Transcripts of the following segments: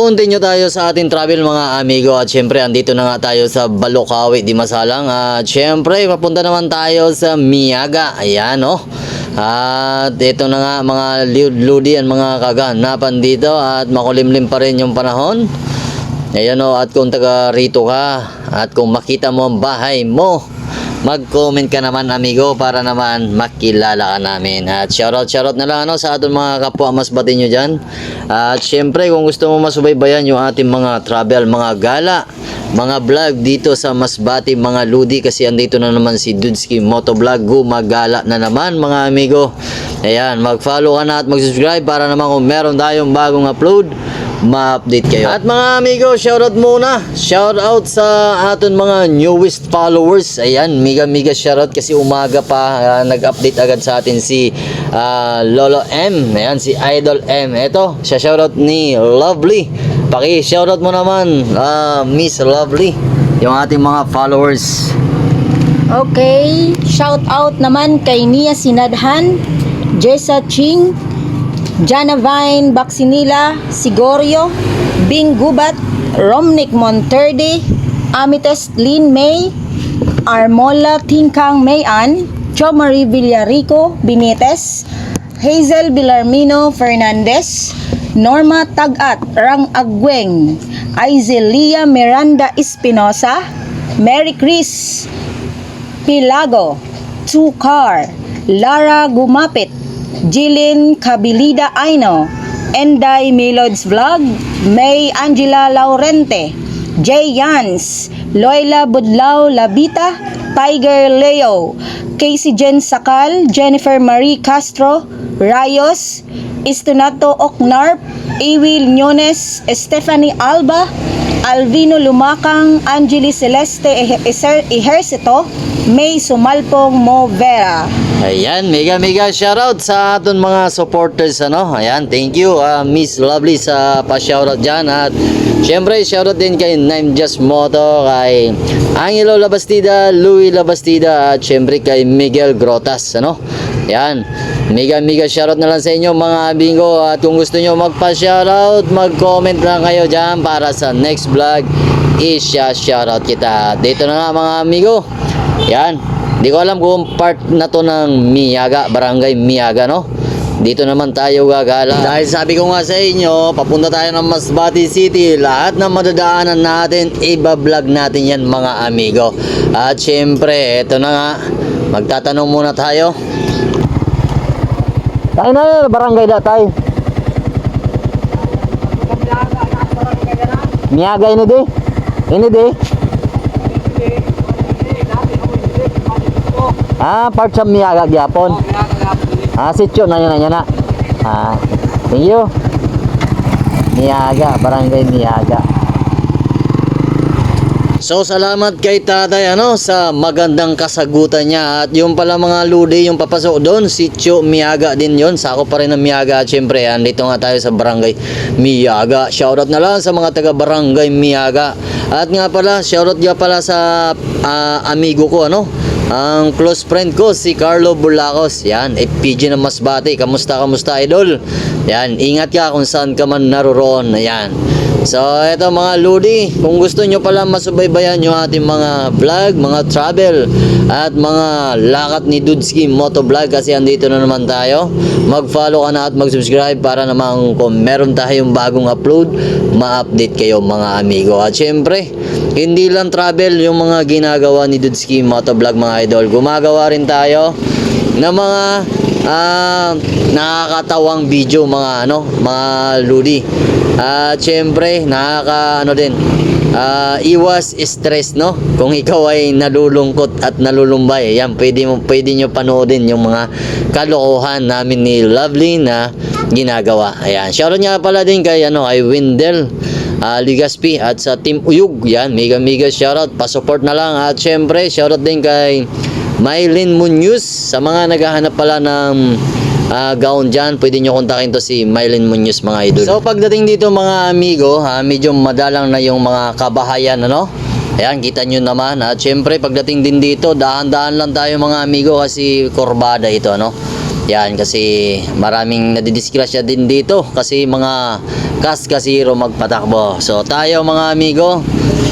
Continue tayo sa ating travel mga amigo. At syempre andito na nga tayo sa Balokawi di Masalang. At syempre papunta naman tayo sa Miyaga ayan oh. At ito na nga mga ludi at mga kaganapan dito. At makulimlim pa rin yung panahon. Ayan oh. At kung taga rito ka at kung makita mo ang bahay mo mag-comment ka naman amigo para naman makilala ka namin. At shoutout shoutout na lang ano, sa ating mga kapwa mas batin nyo dyan. At syempre kung gusto mo masubaybayan yung ating mga travel, mga gala, mga vlog dito sa Masbati, mga ludi kasi andito na naman si Dudski Motovlog gumagala na naman mga amigo. Ayan, mag-follow ka na at mag-subscribe para naman kung meron tayong bagong upload ma-update kayo. At mga amigo, shoutout muna. Shoutout sa aton mga newest followers. Ayan, mega mega shoutout kasi umaga pa ah, nag-update agad sa atin si ah, Lolo M. Ayan, si Idol M. Ito, siya shoutout ni Lovely. Paki shoutout mo naman, ah, Miss Lovely, yung ating mga followers. Okay, shout out naman kay Nia Sinadhan, Jessa Ching, Jana Vine Baxinila, Sigorio, Bing Gubat, Romnick Monterde, Amethyst Lin May, Armola Tingkang Mayan, Jo Marie Villarico Benitez, Hazel Villarmino Fernandez, Norma Tagat Rang Agweng, Aizelia Miranda Espinosa, Mary Chris Pilago, Tukar, Lara Gumapit, Jilin Kabilida Aino, Enday Milods Vlog, May Angela Laurente, Jay Yans, Loila Budlaw Labita, Tiger Leo, Casey Jen Sakal, Jennifer Marie Castro, Rayos, Istunato Oknarp, Ewil Nyones, Stephanie Alba, Alvino Lumakang, Angeli Celeste Ejercito, May Sumalpong Movera. Ayan, mega mega shoutout sa aton mga supporters ano. Ayan, thank you ah, Miss Lovely sa pa-shoutout diyan at syempre shoutout din kay Name Just Moto, kay Angelo Labastida, Louis Labastida at syempre kay Miguel Grotas ano. Ayan. Mega mega shoutout na lang sa inyo mga bingo at kung gusto nyo magpa-shoutout, mag-comment lang kayo diyan para sa next vlog i-shoutout kita. Dito na nga mga amigo. Yan. Di ko alam kung part na to ng Miyaga, Barangay Miyaga, no? Dito naman tayo gagala. Dahil sabi ko nga sa inyo, papunta tayo ng Masbati City. Lahat ng madadaanan natin, iba-vlog natin yan mga amigo. At syempre, eto na nga. Magtatanong muna tayo. Tayo na barangay da tayo. Miyaga ini di. Ini di. Ah, part sa Miyaga gyapon. Ah, sityo na yun na yun na. Ah, thank you. Miyaga, barangay Miyaga. So salamat kay tatay ano sa magandang kasagutan niya at yung pala mga ludi yung papasok doon sityo Miyaga din yon sako pa rin ng Miyaga at syempre andito nga tayo sa barangay Miyaga shoutout na lang sa mga taga barangay Miyaga at nga pala shoutout nga pala sa ah, amigo ko ano ang close friend ko si Carlo Bulacos. Yan FPG ng Masbate. Kamusta kamusta idol? Yan ingat ka kung saan ka man naroroon. Yan So, eto mga ludi, kung gusto nyo pala masubaybayan yung ating mga vlog, mga travel, at mga lakat ni Dudski Motovlog kasi andito na naman tayo. Mag-follow ka na at mag-subscribe para naman kung meron tayong bagong upload, ma-update kayo mga amigo. At syempre, hindi lang travel yung mga ginagawa ni Dudski Motovlog mga idol. Gumagawa rin tayo ng mga ah, nakakatawang video mga ano, mga ludi. At syempre, nakaka ano din, ah, iwas stress no. Kung ikaw ay nalulungkot at nalulumbay, yan pwede mo pwede niyo panoodin yung mga kalokohan namin ni Lovely na ginagawa. Ayan. Shoutout nga pala din kay ano, kay Windel uh, Ligaspi at sa Team Uyug. Yan, mega mega shoutout. Pa-support na lang at syempre, shoutout din kay Mylene Munoz sa mga naghahanap pala ng ah, gown dyan, pwede nyo kontakin to si Mylene Munoz mga idol. So pagdating dito mga amigo, ha, medyo madalang na yung mga kabahayan, ano? Ayan, kita nyo naman. At syempre, pagdating din dito, dahan-dahan lang tayo mga amigo kasi korbada ito, ano? Yan kasi maraming nadidisgrasya din dito kasi mga kas kasiro magpatakbo. So tayo mga amigo,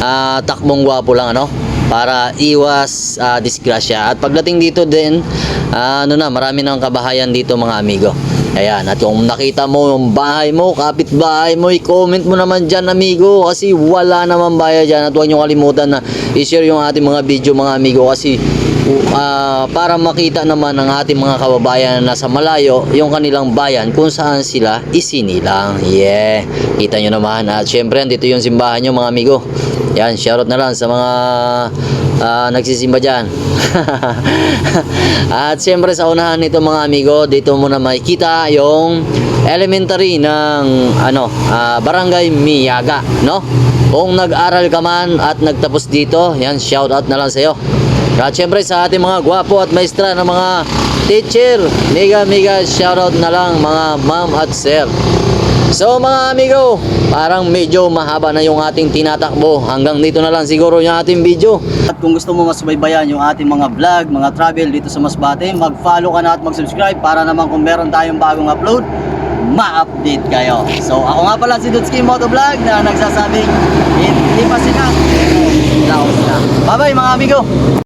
ah, takbong gwapo lang ano para iwas ah, disgrasya. At pagdating dito din, ah, ano na, marami nang kabahayan dito mga amigo. Ayan, at kung nakita mo yung bahay mo, kapit-bahay mo, i-comment mo naman dyan, amigo, kasi wala naman bayad dyan. At huwag nyo kalimutan na i-share yung ating mga video, mga amigo, kasi ah, para makita naman ng ating mga kababayan na nasa malayo, yung kanilang bayan, kung saan sila isinilang. Yeah, kita nyo naman. At syempre, dito yung simbahan nyo, mga amigo. Yan, shoutout na lang sa mga ah, nagsisimba dyan. At siyempre sa unahan nito mga amigo, dito mo na makikita yung elementary ng ano, ah, Barangay Miyaga, no? Kung nag-aral ka man at nagtapos dito, yan shoutout na lang sa iyo. At syempre sa ating mga gwapo at maestra ng mga teacher, mega mega shoutout na lang mga ma'am at sir. So mga amigo, parang medyo mahaba na yung ating tinatakbo. Hanggang dito na lang siguro yung ating video. At kung gusto mo masubaybayan yung ating mga vlog, mga travel dito sa Masbate, mag-follow ka na at mag-subscribe para naman kung meron tayong bagong upload, ma-update kayo. So ako nga pala si Dutski Moto Vlog na nagsasabing, hindi pa sikat, laos na. Bye bye mga amigo!